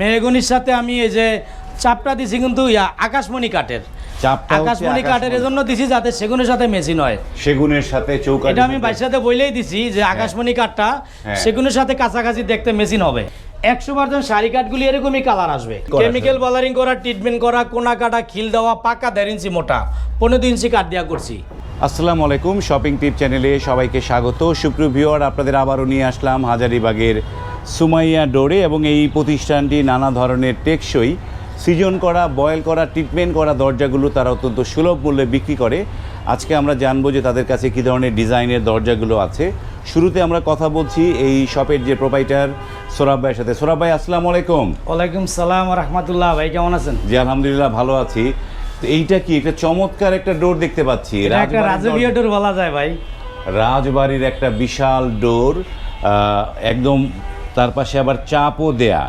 মেহগনির সাথে আমি এই যে চাপটা দিছি কিন্তু ইয়া আকাশমণি কাঠের। আকাশমণি কাঠের। এজন্য দিছি যাতে সেগুনের সাথে মেশিন হয় সেগুনের সাথে চৌকাঠ এটা আমি বাইর সাথে বইলেই দিছি যে আকাশমণি কাঠটা হ্যাঁ। সেগুনের সাথে কাছাকাছি দেখতে মেশিন হবে। একশো পার্সেন্ট শাড়ি কাঠগুলি এরকমই কালার আসবে। কেমিক্যাল বালারিং করা ট্রিটমেন্ট করা কোনা কাটা খিল দেওয়া পাকা দেড় ইঞ্চি মোটা পনেরো ইঞ্চি কাঠ দেওয়া করছি। আসসালামু আলাইকুম শপিং টিপ চ্যানেলে সবাইকে স্বাগত। সুপ্রিয় ভিউয়ার আপনাদের আবারও নিয়ে আসলাম হাজারিবাগের সুমাইয়া ডোরে এবং এই প্রতিষ্ঠানটি নানা ধরনের টেকসই সৃজন করা বয়েল করা ট্রিটমেন্ট করা দরজাগুলো তারা অত্যন্ত সুলভ মূল্যে বিক্রি করে। আজকে আমরা জানব যে তাদের কাছে কী ধরনের ডিজাইনের দরজাগুলো আছে। শুরুতে আমরা কথা বলছি এই শপের যে প্রোপাইটার সোরাব ভাইয়ের সাথে। সোরাব ভাই আসসালামু আলাইকুম। ওয়ালাইকুম সালাম রহমতুল্লাহ। ভাই কেমন আছেন? জি আলহামদুলিল্লাহ ভালো আছি। তো এইটা কি? একটা চমৎকার একটা ডোর দেখতে পাচ্ছি। এটা একটা রাজকীয় ডোর বলা যায় ভাই। রাজবাড়ির একটা বিশাল ডোর আহ, একদম তার পাশে আবার চাপও দেয়া।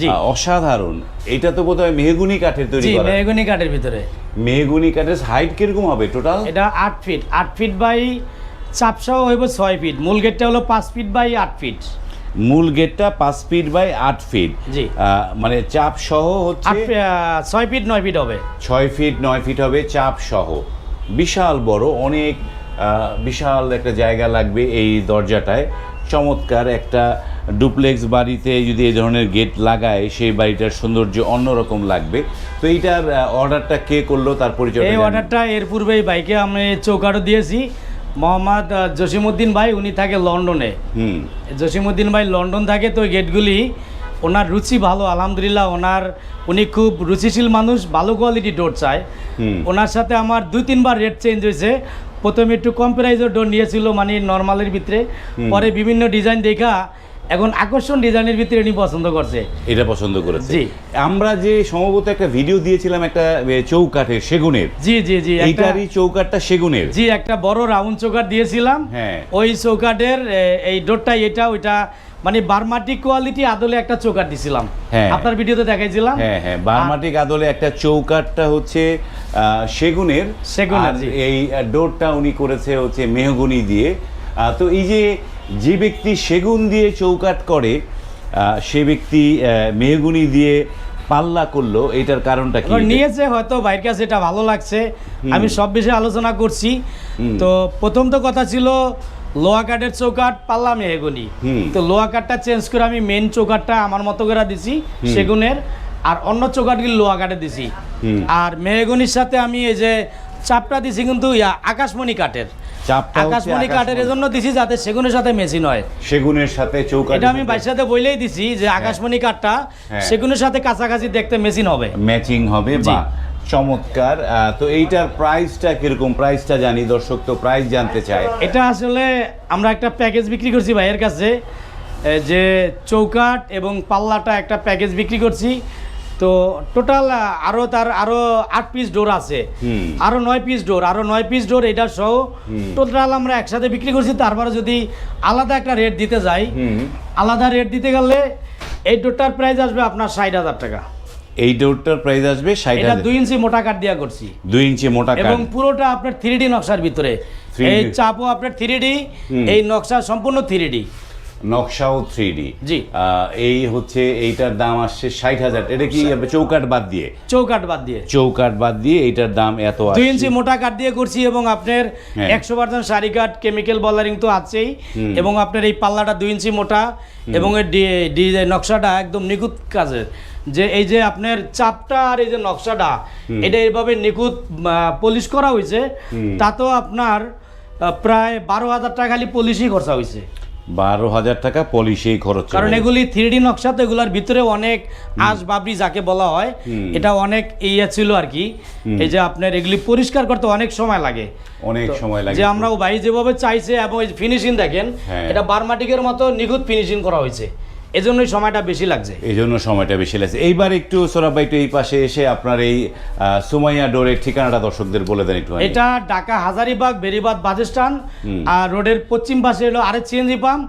জি। অসাধারণ। এটা তো বোধহয় মেহগুনি কাঠের তৈরি জি করা। মেহগনি কাঠের ভিতরে। মেহগুনি কাঠের হাইট কীরকম হবে টোটাল এটা আট ফিট আট ফিট বাই চাপসাও হইব ছয় ফিট মূল গেটটা হলো পাঁচ ফিট বাই আট ফিট মূল গেটটা পাঁচ ফিট বাই আট ফিট জি। মানে চাপ সহ হচ্ছে ছয় ফিট নয় ফিট হবে। ছয় ফিট নয় ফিট হবে চাপ সহ বিশাল বড় অনেক বিশাল একটা জায়গা লাগবে এই দরজাটায়। চমৎকার একটা ডুপ্লেক্স বাড়িতে যদি এই ধরনের গেট লাগায় সেই বাড়িটার সৌন্দর্য অন্যরকম লাগবে। তো এইটার অর্ডারটা কে করল তার পরিচয় এই অর্ডারটা এর পূর্বেই বাইকে আমি চৌকাঠও দিয়েছি। মোহাম্মদ আহ, জসিমউদ্দিন ভাই উনি থাকে লন্ডনে। হুম। জসিমউদ্দিন ভাই লন্ডন থাকে তো গেটগুলি ওনার রুচি ভালো আলহামদুলিল্লাহ। ওনার উনি খুব রুচিশীল মানুষ ভালো কোয়ালিটি ডোর চায়। ওনার সাথে আমার দুই তিনবার রেট চেঞ্জ হয়েছে। প্রথমে একটু কম প্রাইজের ডোর নিয়েছিল মানে নর্মালের ভিতরে। পরে বিভিন্ন ডিজাইন দেখা এখন আকর্ষণ ডিজাইনের ভিতরে উনি পছন্দ করছে। এটা পছন্দ করেছে। জি। আমরা যে সম্ভবত একটা ভিডিও দিয়েছিলাম একটা চৌকাঠের সেগুনের। জি জি জি এইটারই চৌকাঠটা সেগুনের। জি একটা বড় রাউন্ড চৌকাঠ দিয়েছিলাম। হ্যাঁ। ওই চৌকাঠের এই ডোরটা এটা ওইটা মানে বারমাটিক কোয়ালিটি আদলে একটা চৌকাট দিছিলাম। হ্যাঁ। আপনার ভিডিওতে দেখাইছিলাম। হ্যাঁ হ্যাঁ বারমাটিক আদলে একটা চৌকাঠটা হচ্ছে সেগুনের। সেগুনের। এই ডোরটা উনি করেছে হচ্ছে মেহগুনি দিয়ে। তো এই যে যে ব্যক্তি সেগুন দিয়ে চৌকাঠ করে সে ব্যক্তি মেহগুনি দিয়ে পাল্লা করল এটার কারণটা কি? নিয়েছে হয়তো বাইরের কাছে এটা ভালো লাগছে। আমি সব বিষয়ে আলোচনা করছি। তো প্রথম তো কথা ছিল লোহা কাঠের চৌকাট পাল্লা মেহগুনি। তো লোহা কাঠটা চেঞ্জ করে আমি মেন চৌকাটটা আমার মতো করে দিছি সেগুনের। আর অন্য চৌকাটগুলি লোহা কাঠে দিছি। আর মেহগুনির সাথে আমি এই যে চাপটা দিছি কিন্তু আকাশমণি কাঠের। চাপটা আকাশমণি কাঠের। এজন্য দিছি যাতে সেগুনের সাথে মেশিন হয়। সেগুনের সাথে চৌকাঠ এটা আমি বাইর সাথে দিছি যে আকাশমণি কাঠটা হ্যাঁ। সেগুনের সাথে কাছাকাছি দেখতে মেশিন হবে। ম্যাচিং হবে বা চমৎকার। তো এইটার প্রাইসটা কীরকম? প্রাইসটা জানি দর্শক তো প্রাইস জানতে চায়। এটা আসলে আমরা একটা প্যাকেজ বিক্রি করছি ভাইয়ের কাছে যে চৌকাট এবং পাল্লাটা একটা প্যাকেজ বিক্রি করছি। তো টোটাল আরও তার আরও আট পিস ডোর আছে। আরও নয় পিস ডোর আরও নয় পিস ডোর এটা সহ টোটাল আমরা একসাথে বিক্রি করছি। তারপরে যদি আলাদা একটা রেট দিতে যাই আলাদা রেট দিতে গেলে এই ডোরটার প্রাইস আসবে আপনার ষাট হাজার টাকা। এই ডোরটার প্রাইস আসবে ষাট হাজার। দুই ইঞ্চি মোটা কাঠ দিয়া করছি। দুই ইঞ্চি মোটা এবং পুরোটা আপনার থ্রি ডি নকশার ভিতরে। 3D এই চাপও আপনার থ্রি ডি এই নকশা সম্পূর্ণ থ্রি ডি নকশাও থ্রি ডি জি। এই হচ্ছে এইটার দাম আসছে ষাট হাজার। এটা কি চৌকাট বাদ দিয়ে? চৌকাট বাদ দিয়ে। চৌকাট বাদ দিয়ে এইটার দাম এত দুই ইঞ্চি মোটা কাঠ দিয়ে করছি এবং আপনার হ্যাঁ। একশো পার্সেন্ট শাড়ি কাঠ কেমিক্যাল বলারিং তো আছেই। এবং আপনার এই পাল্লাটা দুই ইঞ্চি মোটা এবং এর নকশাটা একদম নিখুঁত কাজের। যে এই যে আপনার চাপটা আর এই যে নকশাটা এটা এইভাবে নিখুঁত পলিশ করা হয়েছে তাতেও আপনার প্রায় বারো হাজার টাকা খালি পলিশই খরচা হয়েছে বারো হাজার টাকা পলিশেই খরচ কারণ এগুলি থ্রি ডি নকশা তো এগুলার ভিতরে অনেক আজ বাবরি যাকে বলা হয় এটা অনেক ইয়ে ছিল আর কি। এই যে আপনার এগুলি পরিষ্কার করতে অনেক সময় লাগে। অনেক সময় লাগে। যে আমরা ভাই যেভাবে চাইছে এবং ফিনিশিং দেখেন হ্যাঁ। এটা বারমাটিকের মতো নিখুঁত ফিনিশিং করা হয়েছে। এজন্যই সময়টা বেশি লাগছে। এই জন্য সময়টা বেশি লাগছে। এইবার একটু সোরাব ভাই একটু এই পাশে এসে আপনার এই সুমাইয়া ডোরের ঠিকানাটা দর্শকদের বলে দেন একটু এটা ঢাকা হাজারিবাগ বেরিবাদ বাস স্ট্যান্ড আর রোডের পশ্চিম পাশে হলো আরেক সিএনজি পাম্প।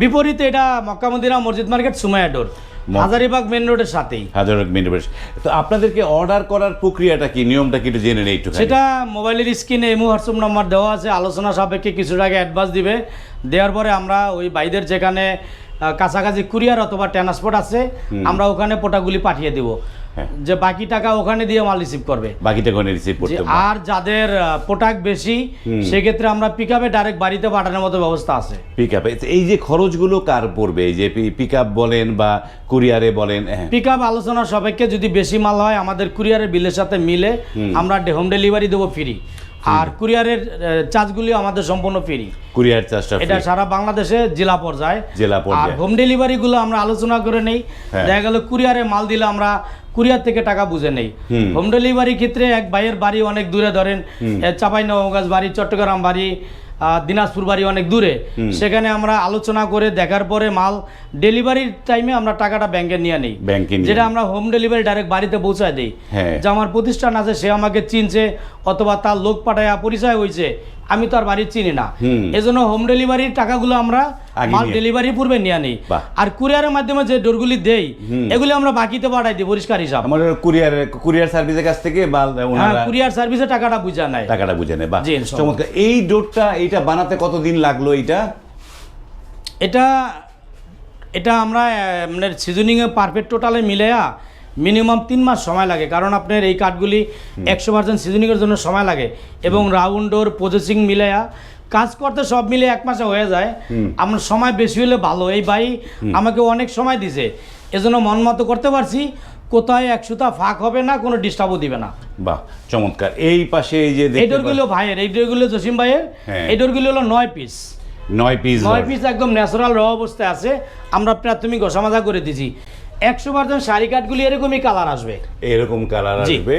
বিপরীতে এটা মক্কা মদিনা মসজিদ market Sumaiya door. Hazaribagh main রোডের সাথেই। হাজারিবাগ মেন রোডের তো আপনাদেরকে অর্ডার করার প্রক্রিয়াটা কি? নিয়মটা কি একটু জেনে নেই একটু সেটা মোবাইলের স্ক্রিনে এমু হোয়াটসঅ্যাপ নাম্বার দেওয়া আছে। আলোচনা সাপেক্ষে কিছু টাকা অ্যাডভান্স দিবে। দেওয়ার পরে আমরা ওই বাইদের যেখানে কাছাকাছি কুরিয়ার অথবা ট্রান্সপোর্ট আছে আমরা ওখানে পোটাগুলি পাঠিয়ে দেব। হ্যাঁ। যে বাকি টাকা ওখানে দিয়ে মাল রিসিভ করবে। বাকিটা ওখানে রিসিভ করতে আর যাদের পোটাক বেশি সেক্ষেত্রে আমরা পিক আপে ডাইরেক্ট বাড়িতে পাঠানোর মতো ব্যবস্থা আছে। পিক আপে এই যে খরচগুলো কার পড়বে? এই যে পিক আপ বলেন বা কুরিয়ারে বলেন পিক আপ আলোচনা সাপেক্ষে যদি বেশি মাল হয় আমাদের কুরিয়ারের বিলের সাথে মিলে আমরা হোম ডেলিভারি দেবো ফ্রি আর কুরিয়ারের চার্জগুলি আমাদের সম্পূর্ণ ফ্রি কুরিয়ার চার্জটা এটা সারা বাংলাদেশে জেলা পর্যায়ে। জেলা আর পর্যায়ে হোম ডেলিভারি গুলো আমরা আলোচনা করে নেই। হ্যাঁ। দেখা গেল কুরিয়ারে মাল দিলে আমরা কুরিয়ার থেকে টাকা বুঝে নেই। হোম। ডেলিভারি ক্ষেত্রে এক ভাইয়ের বাড়ি অনেক দূরে ধরেন চাপাই নবগাছ বাড়ি চট্টগ্রাম বাড়ি দিনাজপুর বাড়ি অনেক দূরে। সেখানে আমরা আলোচনা করে দেখার পরে মাল ডেলিভারির টাইমে আমরা টাকাটা ব্যাংকে নিয়ে নিই। যেটা আমরা হোম ডেলিভারি ডাইরেক্ট বাড়িতে পৌঁছায় দিই। হ্যাঁ। যে আমার প্রতিষ্ঠান আছে সে আমাকে চিনছে অথবা তার লোক পাঠায় পরিচয় হয়েছে আমি তো আর বাড়ি চিনি না। এজন্য হোম ডেলিভারির টাকাগুলো আমরা মাল ডেলিভারি পূর্বে নিয়ে নিই আর কুরিয়ারের মাধ্যমে যে ডোরগুলি দেই এগুলি আমরা বাকিতে পাঠাই দিই পরিষ্কার হিসাব। আমার কুরিয়ার কুরিয়ার সার্ভিসের কাছ থেকে বা হ্যাঁ কুরিয়ার সার্ভিসে টাকাটা বুঝা নেয়। টাকাটা বুঝে নেয় বা জি, চমৎকার। এই ডোরটা এইটা বানাতে কতদিন লাগল এইটা? এটা এটা আমরা মানে সিজনিংয়ে পারফেক্ট টোটালে মিলেয়া মিনিমাম তিন মাস সময় লাগে কারণ আপনার এই কাঠগুলি একশো পার্সেন্ট সিজনিংয়ের জন্য সময় লাগে এবং রাউন্ডোর প্রসেসিং মিলেয়া কাজ করতে সব মিলে এক মাসে হয়ে যায়। আমার সময় বেশি হলে ভালো এই ভাই আমাকে অনেক সময় দিছে এজন্য মন মতো করতে পারছি কোথায় এক সুতা ফাঁক হবে না কোনো ডিস্টার্বও দিবে না। বাহ চমৎকার। এই পাশে এই যে এই ডোরগুলো ভাইয়ের এই ডোরগুলো জসিম ভাইয়ের হ্যাঁ। এই ডোরগুলো হলো নয় পিস নয় পিস নয় পিস একদম ন্যাচারাল র অবস্থায় আছে আমরা প্রাথমিক ঘষামাজা করে দিছি। একশো পার্সেন্ট শাড়ি কাঠগুলি এরকমই কালার আসবে। এরকম কালার আসবে।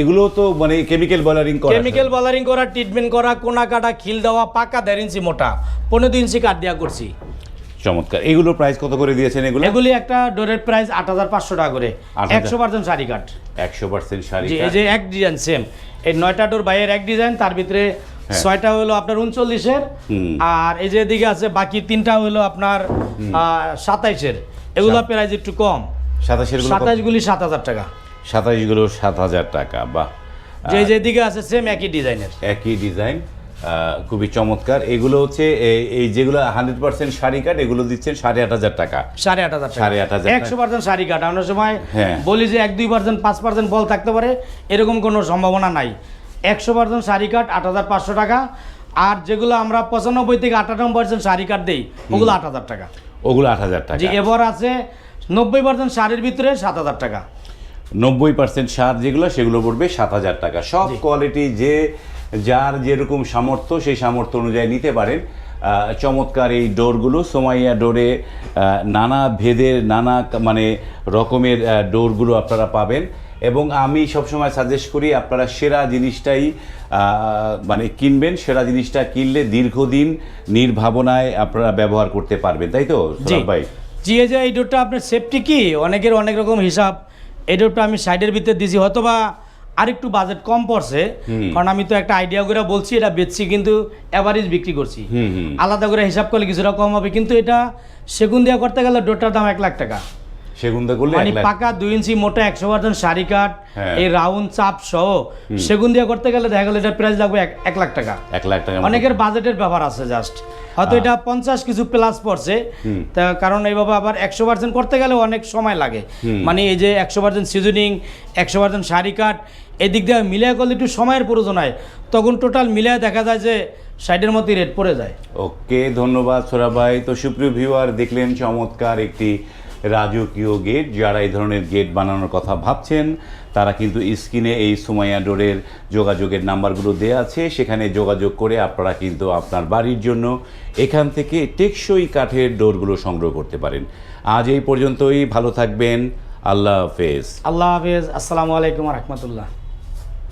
এগুলো তো মানে কেমিক্যাল বলারিং করা। কেমিক্যাল বালারিং করা ট্রিটমেন্ট করা কোনা কাটা খিল দেওয়া পাকা দেড় ইঞ্চি মোটা। পনেরো ইঞ্চি কাঠ দেওয়া করছি। চমৎকার। এগুলো প্রাইস কত করে দিয়েছেন এগুলো? এগুলি একটা ডোরের প্রাইস আট হাজার পাঁচশো টাকা করে। 8,000 একশো পার্সেন্ট শাড়ি কাঠ। একশো পার্সেন্ট শাড়ি এই যে এক ডিজাইন সেম এই নয়টা ডোর বাইরের এক ডিজাইন তার ভিতরে ছয়টা হলো আপনার উনচল্লিশের। আর এই যে এদিকে আছে বাকি তিনটা হলো আপনার সাতাইশের। এগুলো প্রাইস একটু কম। সাতাশেরগুলো সাতাইশ গুলি সাত হাজার টাকা। সাতাশগুলো সাত হাজার টাকা বাহ। যে যেদিকে আছে সেম একই ডিজাইনের একই ডিজাইন খুবই চমৎকার। এগুলো হচ্ছে এই- যেগুলো হান্ড্রেড পার্সেন্ট শাড়ি কাট এগুলো দিচ্ছেন সাড়ে আট হাজার টাকা। সাড়ে আট হাজার টাকা। সাড়ে আট হাজার একশো পার্সেন্ট শাড়ি কাট অনেক সময় হ্যাঁ। বলি যে এক দুই পার্সেন্ট পাঁচ পার্সেন্ট বল থাকতে পারে এরকম কোনো সম্ভাবনা নাই। একশো পার্সেন্ট শাড়ি কাট আট হাজার পাঁচশো টাকা। আর যেগুলো আমরা পঁচানব্বই থেকে আটানব্বই পার্সেন্ট শাড়ি কাট দিই ওগুলো আট হাজার টাকা। ওগুলো আট হাজার টাকা। এবার আছে নব্বই পার্সেন্ট শাড়ির ভিতরে সাত হাজার টাকা। নব্বই পার্সেন্ট সার যেগুলো সেগুলো পড়বে সাত হাজার টাকা। সব কোয়ালিটি যে যার যেরকম সামর্থ্য সেই সামর্থ্য অনুযায়ী নিতে পারেন। চমৎকার এই ডোরগুলো সোমাইয়া ডোরে নানা ভেদের নানা মানে রকমের ডোরগুলো আপনারা পাবেন। এবং আমি সবসময় সাজেস্ট করি আপনারা সেরা জিনিসটাই মানে কিনবেন সেরা জিনিসটা কিনলে দীর্ঘদিন নির্ভাবনায় আপনারা ব্যবহার করতে পারবেন তাই তো ভাই জি এই যে এই ডোরটা আপনার সেফটি কি? অনেকের অনেক রকম হিসাব। এই ডোরটা আমি সাইডের ভিতরে দিছি হয়তো বা আরেকটু বাজেট কম পড়ছে। কারণ আমি তো একটা আইডিয়া করে বলছি এটা বেচছি কিন্তু অ্যাভারেজ বিক্রি করছি। আলাদা করে হিসাব করলে কিছুটা কম হবে কিন্তু এটা সেগুন দেওয়া করতে গেলে ডোরটার দাম এক লাখ টাকা। করলে মানে পাকা দুই ইঞ্চি মোটা একশো পার্সেন্ট শাড়ি কাঠ হ্যাঁ। এই রাউন্ড চাপ সহ সেগুন দেওয়া করতে গেলে দেখা গেলো এটার প্রাইস লাগবে এক- এক লাখ টাকা। এক লাখ টাকা অনেকের বাজেটের ব্যাপার আছে জাস্ট হয়তো এটা পঞ্চাশ কিছু প্লাস পড়ছে। তা কারণ এইভাবে আবার একশো পার্সেন্ট করতে গেলে অনেক সময় লাগে। মানে এই যে একশো পার্সেন্ট সিজনিং একশো পার্সেন্ট শাড়ি কাট এদিক দিয়ে মিলিয়ে করলে একটু সময়ের প্রয়োজন হয়। তখন টোটাল মিলিয়ে দেখা যায় যে সাইডের মতোই রেট পড়ে যায়। ওকে ধন্যবাদ সোরা ভাই। তো সুপ্রিয় ভিউয়ার দেখলেন চমৎকার একটি রাজকীয় গেট, যারা এই ধরনের গেট বানানোর কথা ভাবছেন, তারা কিন্তু স্ক্রিনে এই সুমাইয়া ডোরের যোগাযোগের নাম্বারগুলো দেওয়া আছে। সেখানে যোগাযোগ করে আপনারা কিন্তু আপনার বাড়ির জন্য এখান থেকে টেকসই কাঠের ডোরগুলো সংগ্রহ করতে পারেন। আজ এই পর্যন্তই। ভালো থাকবেন। আল্লাহ হাফেজ। আল্লাহ হাফেজ। আসসালামু আলাইকুম রহমতুল্লাহ।